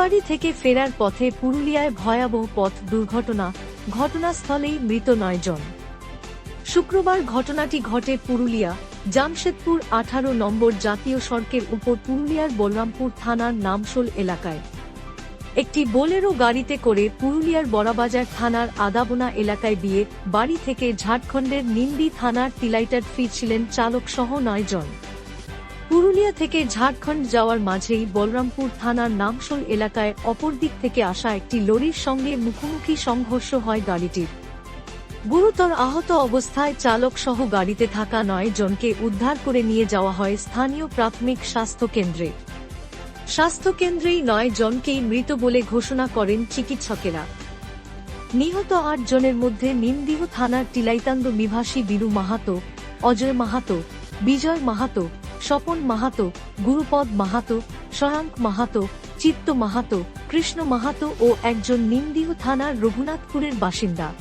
বাড়ি থেকে ফেরার পথে পুরুলিয়ায় ভয়াবহ পথ দুর্ঘটনা, ঘটনাস্থলেই মৃত নয় জন। শুক্রবার ঘটনাটি ঘটে পুরুলিয়া, জামশেদপুর আঠারো নম্বর জাতীয় সড়কের উপর পুরুলিয়ার বলরামপুর থানার নামশোল এলাকায়। একটি বোলেরো গাড়িতে করে পুরুলিয়ার বড়াবাজার থানার আদাবোনা এলাকায় দিয়ে বাড়ি থেকে ঝাড়খণ্ডের নিন্দি থানার তিলাইটার ফিরছিলেন চালক সহ নয় জন। পুরুলিয়া থেকে ঝাড়খণ্ড যাওয়ার মাঝেই বলরামপুর থানার নামশোল এলাকায় অপর দিক থেকে আসা একটি লরির সঙ্গে মুখোমুখি সংঘর্ষ হয় গাড়িটির। গুরুতর আহত অবস্থায় চালক সহ গাড়িতে থাকা নয় জনকে উদ্ধার করে নিয়ে যাওয়া হয় স্থানীয় প্রাথমিক স্বাস্থ্য কেন্দ্রে। স্বাস্থ্য কেন্দ্রেই নয় জনকেই মৃত বলে ঘোষণা করেন চিকিৎসকেরা। নিহত আট জনের মধ্যে নিমদিহ থানার টিলাইতান্দ নিবাসী বীরু মাহাতো, অজয় মাহাতো, বিজয় মাহাতো স্বপন মাহাতো, গুরুপদ মাহাতো স্বয়ংক মাহাতো, চিত্ত মাহাতো, কৃষ্ণ মাহাতো ও একজন নিমদিহ থানার রঘুনাথপুরের বাসিন্দা।